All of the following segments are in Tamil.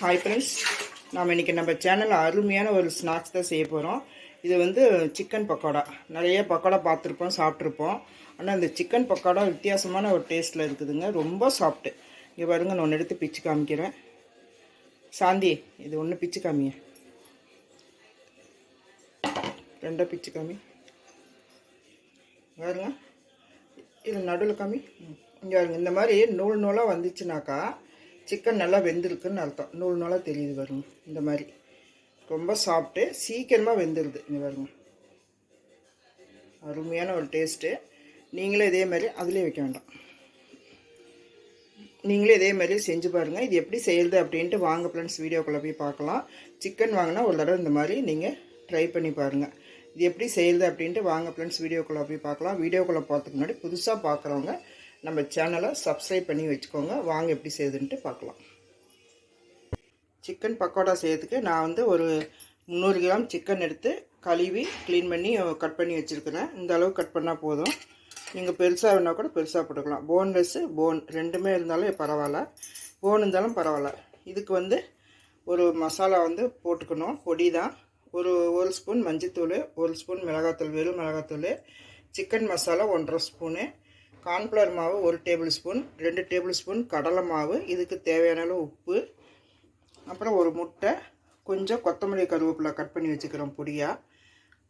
ஹாய் ஃப்ரெண்ட்ஸ் நாம் இன்றைக்கி நம்ம சேனலில் அருமையான ஒரு ஸ்நாக்ஸ் தான் செய்ய போகிறோம் இது வந்து சிக்கன் பக்கோடா. நிறைய பக்கோடா பார்த்துருப்போம் சாப்பிட்ருப்போம் ஆனால் இந்த சிக்கன் பக்கோடா வித்தியாசமான ஒரு டேஸ்ட்டில் இருக்குதுங்க. ரொம்ப சாஃப்ட்டு இங்கே பாருங்கள் நான் ஒன்று எடுத்து பிச்சு காமிக்கிறேன். சாந்தி இது ஒன்று பிச்சு காமிங்க. ரெண்டாக பிச்சு காமி. பாருங்க. இது நடுவில் காமி. இங்கே இந்த மாதிரி நூல் நூலாக வந்துச்சுனாக்கா சிக்கன் நல்லா வெந்திருக்குன்னு அர்த்தம். நூல் நாளாக தெரியுது பாருங்க இந்த மாதிரி. ரொம்ப சாப்பிட்டு சீக்கிரமாக வெந்துடுது இங்கே பாருங்க. அருமையான ஒரு டேஸ்ட்டு நீங்களே இதே மாதிரி அதிலே வைக்க வேண்டாம். நீங்களே இதே மாதிரி செஞ்சு பாருங்கள் இது எப்படி செய்கிறது அப்படின்ட்டு வாங்க ஃப்ரெண்ட்ஸ் வீடியோக்குள்ளே போய் பார்க்கலாம். சிக்கன் வாங்கினா ஒரு தடவை இந்த மாதிரி நீங்கள் ட்ரை பண்ணி பாருங்கள் இது எப்படி செய்கிறது அப்படின்ட்டு வாங்க ஃப்ரெண்ட்ஸ் வீடியோக்குள்ளே போய் பார்க்கலாம். வீடியோக்குள்ளே பார்த்துக்கு முன்னாடி புதுசாக பார்க்குறவங்க நம்ம சேனலை சப்ஸ்கிரைப் பண்ணி வச்சுக்கோங்க. வாங்க எப்படி செய்யுதுன்ட்டு பார்க்கலாம். சிக்கன் பக்கோடா செய்யறதுக்கு நான் வந்து ஒரு முந்நூறு கிராம் சிக்கன் எடுத்து கழுவி க்ளீன் பண்ணி கட் பண்ணி வச்சுருக்கிறேன். இந்த அளவு கட் பண்ணால் போதும். நீங்கள் பெருசாக வேணால் கூட பெருசாக போட்டுக்கலாம். போன்லெஸ்ஸு போன் ரெண்டுமே இருந்தாலும் பரவாயில்ல. போன் இருந்தாலும் பரவாயில்ல. இதுக்கு வந்து ஒரு மசாலா வந்து போட்டுக்கணும். பொடி தான். ஒரு ஒரு ஸ்பூன் மஞ்சத்தூள் ஒரு ஸ்பூன் மிளகாத்தூள் வெறும் மிளகாத்தூள் சிக்கன் மசாலா ஒன்றரை ஸ்பூனு கார்ன்ஃப்ளவர் மாவு ஒரு டேபிள் ஸ்பூன் ரெண்டு டேபிள் ஸ்பூன் கடலை மாவு இதுக்கு தேவையான அளவு உப்பு அப்புறம் ஒரு முட்டை கொஞ்சம் கொத்தமல்லி கருவேப்பிலை கட் பண்ணி வச்சுக்கிறோம் பொடியாக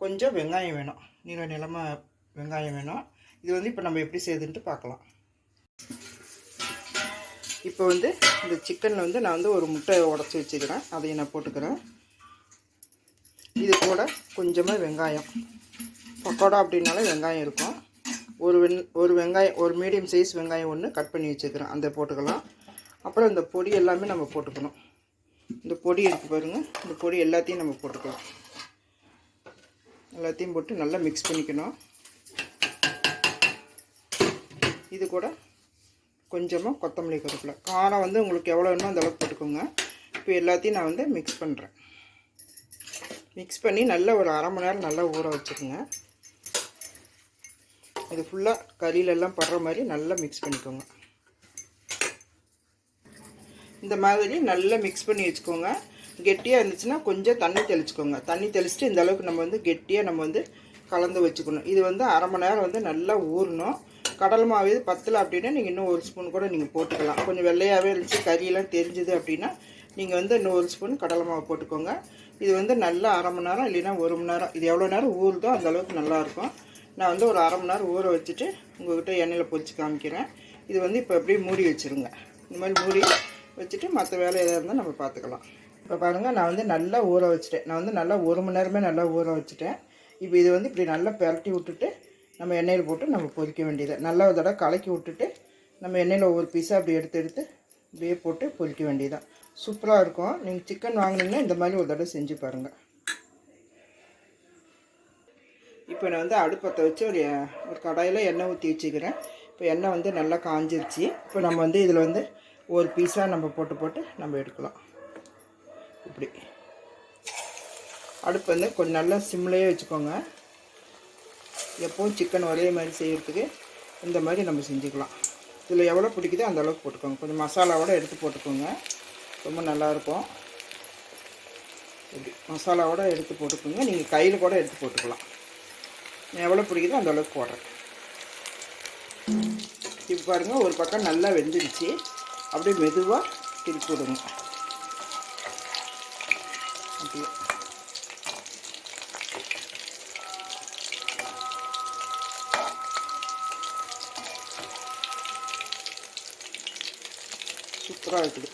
கொஞ்சம் வெங்காயம் வேணும் நீல நிலமாக வெங்காயம் வேணும். இது வந்து இப்போ நம்ம எப்படி செய்யுதுன்ட்டு பார்க்கலாம். இப்போ வந்து இந்த சிக்கனில் வந்து நான் வந்து ஒரு முட்டை உடச்சி வச்சுக்கிறேன் அதையும் நான் போட்டுக்கிறேன். இது கூட கொஞ்சமாக வெங்காயம். பக்கோடா அப்படின்னாலே வெங்காயம் இருக்கும். ஒரு வெண் ஒரு வெங்காயம் ஒரு மீடியம் சைஸ் வெங்காயம் ஒன்று கட் பண்ணி வச்சுக்கிறேன். அந்த போட்டுக்கலாம். அப்புறம் இந்த பொடி எல்லாமே நம்ம போட்டுக்கணும். இந்த பொடி இருக்குது பாருங்கள் இந்த பொடி எல்லாத்தையும் நம்ம போட்டுக்கலாம். எல்லாத்தையும் போட்டு நல்லா மிக்ஸ் பண்ணிக்கணும். இது கூட கொஞ்சமாக கொத்தமல்லி கருப்பில் காரம் வந்து உங்களுக்கு எவ்வளோ வேணுமோ அந்த அளவுக்கு போட்டுக்கோங்க. இப்போ எல்லாத்தையும் நான் வந்து மிக்ஸ் பண்ணுறேன் மிக்ஸ் பண்ணி நல்லா ஒரு அரை மணி நேரம் நல்லா ஊற வச்சுக்கோங்க. இது ஃபுல்லாக கறியிலெல்லாம் படுற மாதிரி நல்லா மிக்ஸ் பண்ணிக்கோங்க. இந்த மாதிரி நல்லா மிக்ஸ் பண்ணி வச்சுக்கோங்க. கெட்டியாக இருந்துச்சுன்னா கொஞ்சம் தண்ணி தெளிச்சுக்கோங்க. தண்ணி தெளிச்சுட்டு இந்த அளவுக்கு நம்ம வந்து கெட்டியாக நம்ம வந்து கலந்து வச்சுக்கணும். இது வந்து அரை மணி நேரம் வந்து நல்லா ஊறணும். கடல் மாவு இது பத்தலை அப்படின்னா நீங்கள் இன்னும் ஒரு ஸ்பூன் கூட நீங்கள் போட்டுக்கலாம். கொஞ்சம் வெள்ளையாகவே இருந்துச்சு கறியெல்லாம் தெரிஞ்சுது அப்படின்னா நீங்கள் வந்து இன்னும் ஒரு ஸ்பூன் கடலை மாவு போட்டுக்கோங்க. இது வந்து நல்லா அரை மணி நேரம் இல்லைன்னா ஒரு மணி நேரம். இது எவ்வளோ நேரம் ஊறுதோ அந்தளவுக்கு நல்லாயிருக்கும் நான் வந்து ஒரு அரை மணி நேரம் ஊற வச்சுட்டு உங்கள்கிட்ட எண்ணெயில் பொறிச்சு காமிக்கிறேன். இது வந்து இப்போ அப்படியே மூடி வச்சுருங்க. இந்த மாதிரி மூடி வச்சுட்டு மற்ற வேலை எதாக இருந்தால் நம்ம பார்த்துக்கலாம் இப்போ பாருங்கள் நான் வந்து நல்லா ஊற வச்சுட்டேன். நான் வந்து நல்லா ஒரு மணி நேரமே நல்லா ஊற வச்சுட்டேன். இப்போ இது வந்து இப்படி நல்லா பெரட்டி விட்டுட்டு நம்ம எண்ணெயில் போட்டு நம்ம பொரிக்க வேண்டியது. நல்லா ஒரு தடவை கலக்கி விட்டுட்டு நம்ம எண்ணெயில் ஒவ்வொரு பீஸாக அப்படி எடுத்து எடுத்து இப்படியே போட்டு பொரிக்க வேண்டியதான் சூப்பராக இருக்கும். நீங்கள் சிக்கன் வாங்கினீங்கன்னா இந்த மாதிரி ஒரு தடவை செஞ்சு பாருங்கள் இப்போ நான் வந்து அடுப்பத்தை வச்சு ஒரு ஒரு கடாயில் எண்ணெய் ஊற்றி வச்சுக்கிறேன். இப்போ எண்ணெய் வந்து நல்லா காஞ்சிருச்சு. இப்போ நம்ம வந்து இதில் வந்து ஒரு பீஸாக நம்ம போட்டு போட்டு நம்ம எடுக்கலாம். இப்படி. அடுப்பு வந்து கொஞ்சம் நல்லா சிம்லேயே வச்சுக்கோங்க. எப்போவும் சிக்கன் ஒரே மாதிரி செய்கிறதுக்கு இந்த மாதிரி நம்ம செஞ்சுக்கலாம். இதில் எவ்வளோ பிடிக்குதோ அந்தளவுக்கு போட்டுக்கோங்க. கொஞ்சம் மசாலாவோடு எடுத்து போட்டுக்கோங்க. ரொம்ப நல்லாயிருக்கும் இப்படி மசாலாவோடு எடுத்து போட்டுக்கோங்க. நீங்கள் கையில் கூட எடுத்து போட்டுக்கலாம். எவ்வளோ பிடிக்குதோ அந்தளவுக்கு போடுறேன். இப்போ பாருங்கள் ஒரு பக்கம் நல்லா வெந்துடுச்சு அப்படியே மெதுவாக திருப்பி விடுங்க. அப்படியே. சூப்பராக இருக்குது.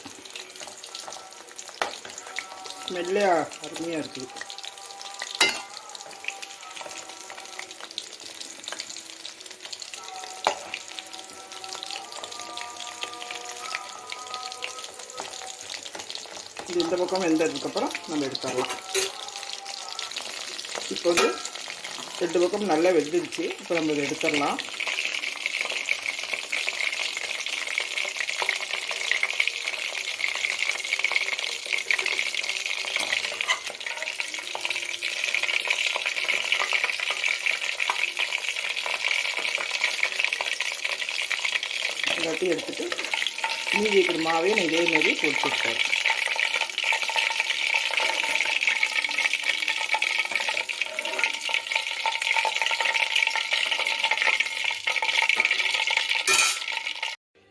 ஸ்மெல்லே அருமையாக இருக்குது. இது இந்த பக்கம் வெந்ததுக்கப்புறம் நம்ம எடுத்துடலாம். இப்போ வந்து ரெண்டு பக்கம் நல்லா வெந்துருச்சு. இப்போ நம்ம இதை எடுத்துடலாம். எல்லாத்தையும் எடுத்துகிட்டு மீதி இருக்கிற மாவையும் இதே மாதிரி பொடிச்சு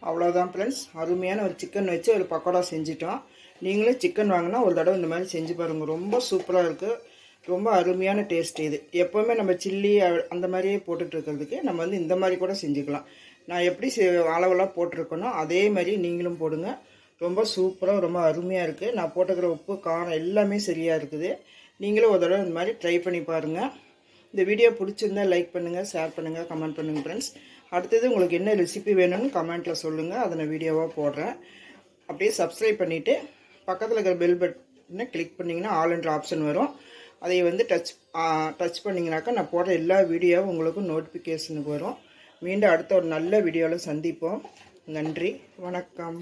அவ்வளோதான் ஃப்ரெண்ட்ஸ் அருமையான ஒரு சிக்கன் வச்சு ஒரு பக்கோடா செஞ்சிட்டோம். நீங்களே சிக்கன் வாங்கினா ஒரு தடவை இந்த மாதிரி செஞ்சு பாருங்கள் ரொம்ப சூப்பராக இருக்குது ரொம்ப அருமையான டேஸ்ட் இது. எப்போவுமே நம்ம சில்லி அந்த மாதிரியே போட்டுட்ருக்கிறதுக்கு நம்ம வந்து இந்த மாதிரி கூட செஞ்சுக்கலாம். நான் எப்படி செ- அளவெல்லாம் போட்டிருக்கேனோ அதே மாதிரி நீங்களும் போடுங்க. ரொம்ப சூப்பராக ரொம்ப அருமையாக இருக்குது நான் போட்டுக்கிற உப்பு காரம் எல்லாமே சரியாக இருக்குது. நீங்களும் ஒரு தடவை இந்த மாதிரி ட்ரை பண்ணி பாருங்கள் இந்த வீடியோ பிடிச்சிருந்தா லைக் பண்ணுங்கள் ஷேர் பண்ணுங்கள் கமெண்ட் பண்ணுங்கள் ஃப்ரெண்ட்ஸ் அடுத்தது உங்களுக்கு என்ன ரெசிபி வேணும்னு கமெண்ட்டில் சொல்லுங்கள் அதை நான் வீடியோவாக போடுறேன். அப்படியே சப்ஸ்கிரைப் பண்ணிவிட்டு பக்கத்தில் இருக்கிற பெல் பட்டனை கிளிக் பண்ணிங்கன்னா ஆல் என்ற ஆப்ஷன் வரும். அதை வந்து டச் டச் பண்ணிங்கனாக்கா நான் போடுற எல்லா வீடியோவும் உங்களுக்கும் நோட்டிஃபிகேஷனுக்கு வரும். மீண்டும் அடுத்த ஒரு நல்ல வீடியோவில் சந்திப்போம். நன்றி. வணக்கம்.